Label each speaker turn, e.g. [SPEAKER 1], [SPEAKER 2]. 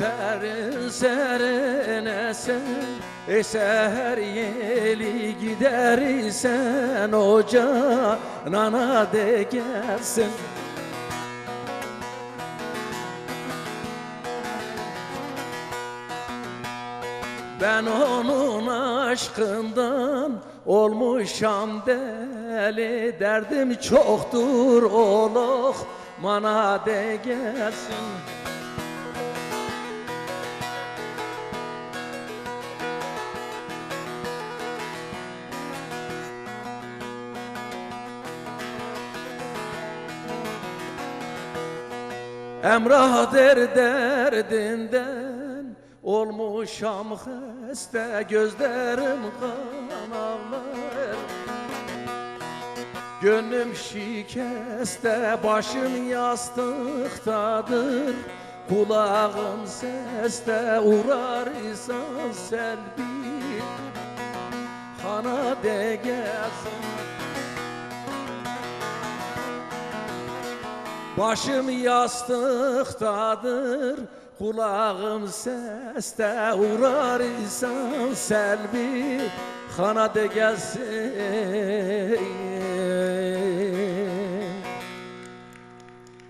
[SPEAKER 1] Serin serin esen Eser yeli gidersen Oca nana de gelsin. Ben onun aşkından olmuşam deli Derdim çoktur oluk bana de gelsin Emrah der derdinden Olmuşam heste gözlerim kan ağlar. Gönlüm şikeste başım yastıktadır. Kulağım seste uğrar insan selvi Hana de gelsin Başım yastıktadır Kulağım seste uğrar insan selvi. Hana de gelsin